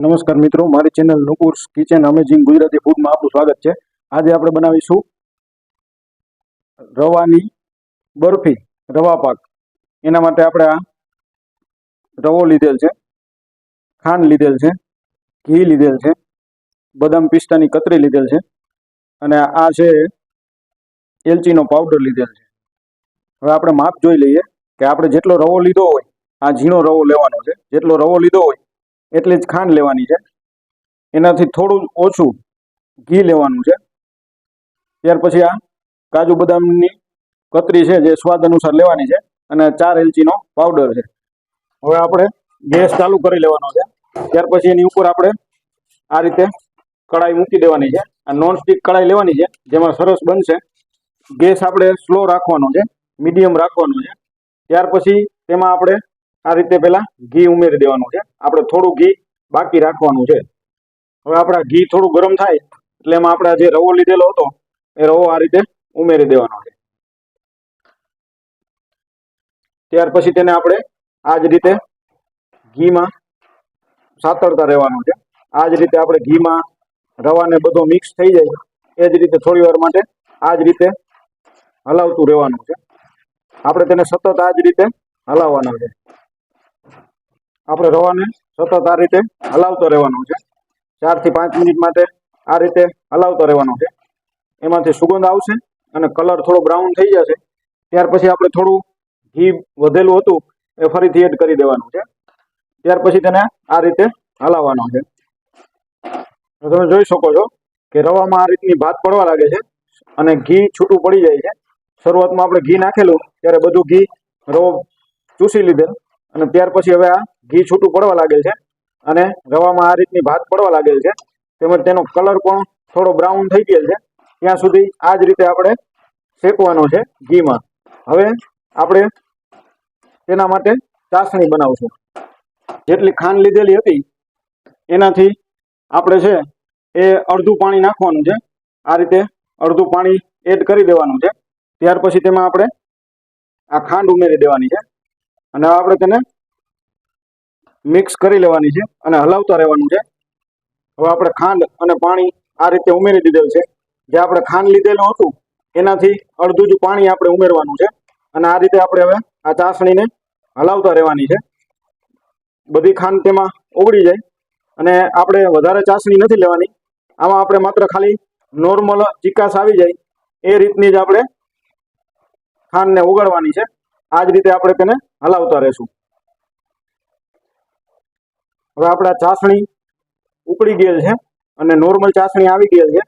નમસ્કાર મિત્રો, મારી channel Nupur's kitchen amazing Gujarati ફૂડમાં આપનું સ્વાગત છે. આજે આપણે બનાવીશું રવાની બરફી, રવા પાક. એના માટે આપણે આ રવો લીધેલ છે, ખાંડ લીધેલ છે, ઘી લીધેલ છે, બદામ પિસ્તાની કતરી લીધેલ છે, અને આ છે એલચીનો પાવડર લીધેલ છે. હવે આપણે માપ જોઈ લઈએ કે આપણે જેટલો રવો લીધો હોય, આ ઝીણો રવો લેવાનો છે. જેટલો રવો લીધો હોય એટલી જ ખાંડ લેવાની છે. એનાથી થોડું ઓછું ઘી લેવાનું છે. ત્યાર પછી આ કાજુ બદામની કતરી છે, જે સ્વાદ અનુસાર લેવાની છે અને ચાર એલચીનો પાવડર છે. હવે આપણે ગેસ ચાલુ કરી લેવાનો છે. ત્યાર પછી એની ઉપર આપણે આ રીતે કડાઈ મૂકી દેવાની છે. આ નોનસ્ટિક કડાઈ લેવાની છે, જેમાં સરસ બનશે. ગેસ આપણે સ્લો રાખવાનો છે, મીડિયમ રાખવાનો છે. ત્યાર પછી તેમાં આપણે આ રીતે પહેલાં ઘી ઉમેરી દેવાનું છે. આપણે થોડું ઘી બાકી રાખવાનું છે. હવે આપણા ઘી થોડું ગરમ થાય એટલે એમાં આપણે જે રવો લીધેલો હતો, એ રવો આ રીતે ઉમેરી દેવાનો છે. ત્યાર પછી તેને આપણે આ જ રીતે ઘીમાં સાતરતા રહેવાનું છે. આ જ રીતે આપણે ઘીમાં રવાને બધો મિક્સ થઈ જાય એ જ રીતે થોડી વાર માટે આ જ રીતે હલાવતું રહેવાનું છે. આપણે તેને સતત આ જ રીતે હલાવવાના છે. આપણે રવાને સતત આ રીતે હલાવતો રહેવાનો છે. ચારથી પાંચ મિનિટ માટે આ રીતે હલાવતો રહેવાનો છે. એમાંથી સુગંધ આવશે અને કલર થોડો બ્રાઉન થઈ જશે. ત્યાર પછી આપણે થોડું ઘી વધેલું હતું એ ફરીથી એડ કરી દેવાનું છે. ત્યાર પછી તેને આ રીતે હલાવવાનો છે. તમે જોઈ શકો છો કે રવામાં આ રીતની ભાત પડવા લાગે છે અને ઘી છૂટું પડી જાય છે. શરૂઆતમાં આપણે ઘી નાખેલું, ત્યારે બધું ઘી રવો ચૂસી લીધેલ. અને ત્યાર પછી હવે આ ઘી છૂટું પડવા લાગેલ છે અને રવામાં આ રીતની ભાત પડવા લાગેલ છે. તેમજ તેનો કલર પણ થોડો બ્રાઉન થઈ ગયેલ છે. ત્યાં સુધી આ જ રીતે આપણે શેકવાનો છે ઘીમાં. હવે આપણે તેના માટે ચાસણી બનાવશું. જેટલી ખાંડ લીધેલી હતી, એનાથી આપણે છે એ અડધું પાણી નાખવાનું છે. આ રીતે અડધું પાણી એડ કરી દેવાનું છે. ત્યાર પછી તેમાં આપણે આ ખાંડ ઉમેરી દેવાની છે. અને આપણે તેને મિક્સ કરી લેવાની છે અને હલાવતા રહેવાનું છે. હવે આપણે ખાંડ અને પાણી આ રીતે ઉમેરી દીધેલ છે. જે આપણે ખાંડ લીધેલું હતું, એનાથી અડધું જ પાણી આપણે ઉમેરવાનું છે. અને આ રીતે આપણે હવે આ ચાસણીને હલાવતા રહેવાની છે. બધી ખાંડ તેમાં ઓગળી જાય અને આપણે વધારે ચાસણી નથી લેવાની. આમાં આપણે માત્ર ખાલી નોર્મલ ચિકાસ આવી જાય. એ રીતની જ આપણે ખાંડને ઓગળવાની છે. આ જ રીતે આપણે તેને હલાવતા રહેશું. હવે આપણા ચાસણી ઉકળી ગયેલ છે અને નોર્મલ ચાસણી આવી ગયેલ છે.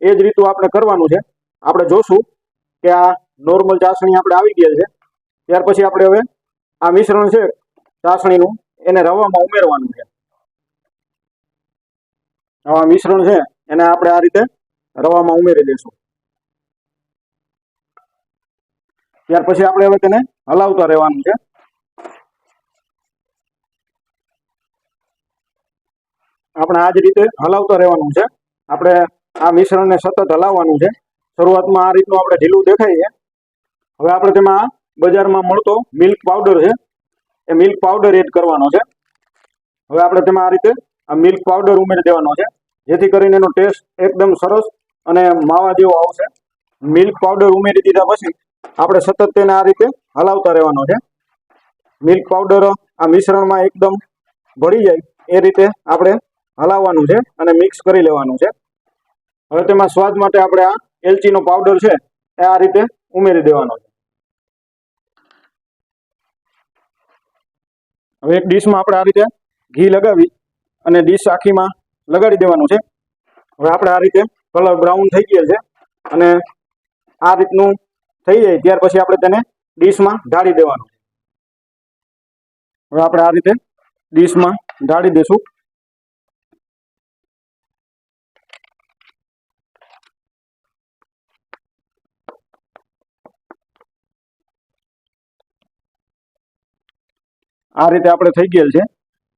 એ જ રીતું આપણે કરવાનું છે. આપણે જોશું કે આ નોર્મલ ચાસણી આપણે આવી ગયેલ છે. ત્યાર પછી આપણે હવે આ મિશ્રણ છે ચાસણીનું એને રવામાં ઉમેરવાનું છે. આ મિશ્રણ છે એને આપણે આ રીતે રવામાં ઉમેરી દઈશું. ત્યાર પછી આપણે હવે તેને હલાવતા રહેવાનું છે. આપણે આ જ રીતે હલાવતા રહેવાનું છે. આપણે આ મિશ્રણને સતત હલાવવાનું છે. શરૂઆતમાં આ રીતનું આપણે ઢીલું દેખાય છે હવે આપણે તેમાં બજારમાં મળતો મિલ્ક પાવડર છે. એ મિલ્ક પાવડર એડ કરવાનો છે. હવે આપણે તેમાં આ રીતે આ મિલ્ક પાવડર ઉમેરી દેવાનો છે. જેથી કરીને એનો ટેસ્ટ એકદમ સરસ અને માવા જેવો આવશે. મિલ્ક પાવડર ઉમેરી દીધા પછી આપણે સતત તેને આ રીતે હલાવતા રહેવાનો છે. મિલ્ક પાવડર આ મિશ્રણમાં એકદમ ભળી જાય એ રીતે આપણે હલાવવાનું છે અને મિક્સ કરી લેવાનું છે. હવે તેમાં સ્વાદ માટે આપણે આ એલચીનો પાવડર છે એ આ રીતે ઉમેરી દેવાનો છે. હવે એક ડીશમાં આપણે આ રીતે ઘી લગાવી અને ડીશ આખીમાં લગાડી દેવાનું છે. હવે આપણે આ રીતે કલર બ્રાઉન થઈ ગયેલ છે અને આ રીતનું થઈ જાય, ત્યાર પછી આપણે તેને ડીશમાં ઢાળી દેવાનું. હવે આપણે આ રીતે ડીશમાં ઢાળી દઈશું આ રીતે આપણે થઈ ગયેલ છે.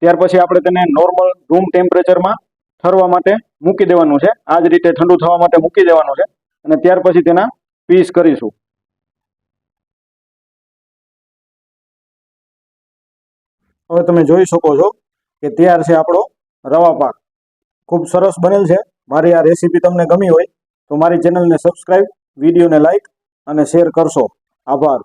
ત્યાર પછી આપણે તેને નોર્મલ રૂમ ટેમ્પરેચરમાં ઠરવા માટે મૂકી દેવાનું છે. આ જ રીતે ઠંડુ થવા માટે મૂકી દેવાનું છે. અને ત્યાર પછી તેના પીસ કરીશું. હવે તમે જોઈ શકો છો કે તૈયાર છે આપણો રવા પાક. ખૂબ સરસ બનેલ છે. મારી આ રેસીપી તમને ગમી હોય તો મારી ચેનલને સબસ્ક્રાઈબ વિડીયોને લાઈક અને શેર કરશો. આભાર.